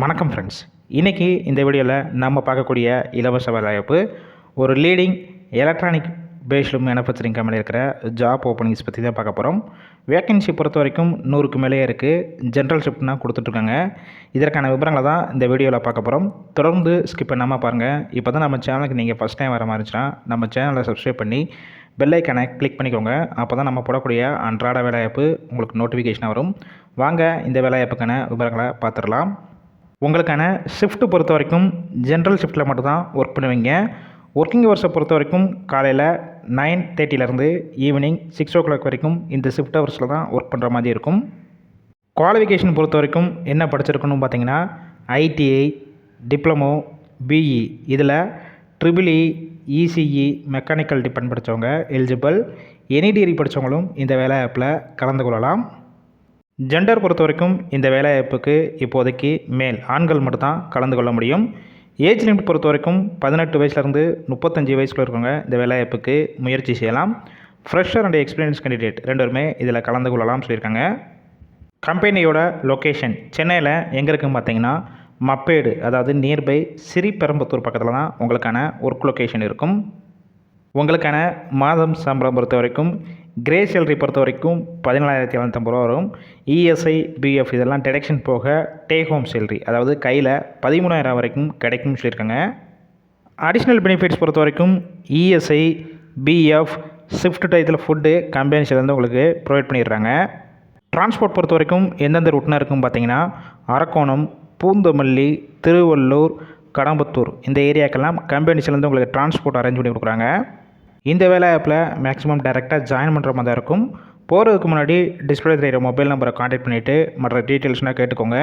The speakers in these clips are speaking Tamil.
வணக்கம் ஃப்ரெண்ட்ஸ் இன்றைக்கி இந்த வீடியோவில் நம்ம பார்க்கக்கூடிய இலவச வேலைவாய்ப்பு ஒரு லீடிங் எலக்ட்ரானிக் பேஸ்டு மேனுஃபேக்சரிங் கம்பெனியில் இருக்கிற ஜாப் ஓப்பனிங்ஸ் பற்றி தான் பார்க்க போகிறோம் வேக்கன்சி பொறுத்த வரைக்கும் நூறுக்கு மேலேயே இருக்குது ஜென்ரல் ஷிஃப்ட்னா கொடுத்துட்ருக்காங்க இதற்கான விவரங்களை தான் இந்த வீடியோவில் பார்க்க போகிறோம் தொடர்ந்து ஸ்கிப் பண்ணாமல் பாருங்கள் இப்போ தான் நம்ம சேனலுக்கு நீங்கள் ஃபஸ்ட் டைம் வர மாதிரி இருந்துச்சுன்னா நம்ம சேனலை சப்ஸ்கிரைப் பண்ணி பெல்லைக்கானை கிளிக் பண்ணிக்கோங்க. அப்போ தான் நம்ம போடக்கூடிய அன்றாட வேலைவாய்ப்பு உங்களுக்கு நோட்டிஃபிகேஷனாக வரும். வாங்க இந்த வேலைவாய்ப்புக்கான விவரங்களை பார்த்துடலாம். உங்களுக்கான ஷிஃப்ட்டு பொறுத்த வரைக்கும் ஜென்ரல் ஷிஃப்ட்டில் மட்டும்தான் ஒர்க் பண்ணுவீங்க. ஒர்க்கிங் ஹவர்ஸை பொறுத்த வரைக்கும் காலையில் நைன் தேர்ட்டிலேருந்து ஈவினிங் சிக்ஸ் ஓ கிளாக் வரைக்கும் இந்த ஷிஃப்ட் ஹவர்ஸில் தான் ஒர்க் பண்ணுற மாதிரி இருக்கும். குவாலிஃபிகேஷன் பொறுத்த வரைக்கும் என்ன படிச்சிருக்கணும் பார்த்தீங்கன்னா ஐடிஐ டிப்ளமோ பிஇ இதில் triple E ECE mechanical depend படித்தவங்க எலிஜிபிள் எனி டிகிரி படித்தவங்களும் இந்த வேலை ஆப்பில் கலந்து கொள்ளலாம் ஜெண்டர் பொறுத்த வரைக்கும் இந்த வேலைவாய்ப்புக்கு இப்போதைக்கு மேல் ஆண்கள் மட்டும்தான் கலந்து கொள்ள முடியும். ஏஜ் லிமிட் பொறுத்த வரைக்கும் பதினெட்டு வயசுலேருந்து முப்பத்தஞ்சு வயசுக்குள்ள இருக்கவங்க இந்த வேலைவாய்ப்புக்கு முயற்சி செய்யலாம். ஃப்ரெஷர் அண்ட் எக்ஸ்பீரியன்ஸ் கேண்டிடேட் ரெண்டுமே இதில் கலந்து கொள்ளலாம் சொல்லியிருக்காங்க. கம்பெனியோட லொக்கேஷன் சென்னையில் எங்கே இருக்குன்னு பார்த்தீங்கன்னா மப்பேடு அதாவது நியர்பை சிறிபெரம்பத்தூர் பக்கத்தில் தான் உங்களுக்கான ஒர்க் லொக்கேஷன் இருக்கும். உங்களுக்கான மாதம் சம்பளம் பொறுத்த வரைக்கும் கிரே சேலரி பொறுத்த வரைக்கும் பதினாலாயிரத்தி எழுநூத்தம்பது ரூபா வரும். இஎஸ்ஐ பிஎஃப் இதெல்லாம் டிடெக்ஷன் போக டேக் ஹோம் சேலரி அதாவது கையில் பதிமூணாயிரம் வரைக்கும் கிடைக்கும்னு சொல்லியிருக்காங்க. அடிஷ்னல் பெனிஃபிட்ஸ் பொறுத்த வரைக்கும் இஎஸ்ஐ பிஎஃப் ஷிஃப்ட் டயத்தில் ஃபுட்டு கம்பெனிஸ்லேருந்து உங்களுக்கு ப்ரொவைட் பண்ணிடுறாங்க. டிரான்ஸ்போர்ட் பொறுத்த வரைக்கும் எந்தெந்த ரூட்னா இருக்கும் பார்த்தீங்கன்னா அரக்கோணம் பூந்தமல்லி திருவள்ளூர் கடம்பத்தூர் இந்த ஏரியாக்கெல்லாம் கம்பெனிஸ்லேருந்து உங்களுக்கு டிரான்ஸ்போர்ட் அரேஞ்ச் பண்ணி கொடுக்குறாங்க. இந்த வேலை ஆப்பில் மேக்ஸிமம் டேரெக்டாக ஜாயின் பண்ணுற மாதிரி தான் இருக்கும். போகிறதுக்கு முன்னாடி டிஸ்பிளே தெரியுற மொபைல் நம்பரை காண்டாக்ட் பண்ணிவிட்டு மற்ற டீட்டெயில்ஸ்னால் கேட்டுக்கோங்க.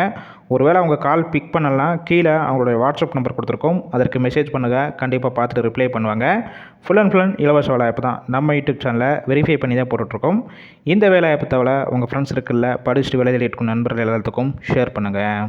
ஒருவேளை அவங்க கால் பிக் பண்ணலாம் கீழே அவங்களுடைய வாட்ஸ்அப் நம்பர் கொடுத்துருக்கோம். அதற்கு மெசேஜ் பண்ணுங்கள் கண்டிப்பாக பார்த்துட்டு ரிப்ளை பண்ணுவாங்க. ஃபுல் அண்ட் ஃபுல் இலவச வேலை ஆப் தான். நம்ம யூடியூப் சேனலில் வெரிஃபை பண்ணி தான் போட்டுட்ருக்கோம். இந்த வேலை ஆப் தவிர உங்கள் ஃப்ரெண்ட்ஸ் இருக்குல்ல படிச்சுட்டு வேலை தேடிட்டு இருக்கும் நண்பர்கள் எல்லாத்துக்கும் ஷேர் பண்ணுங்கள்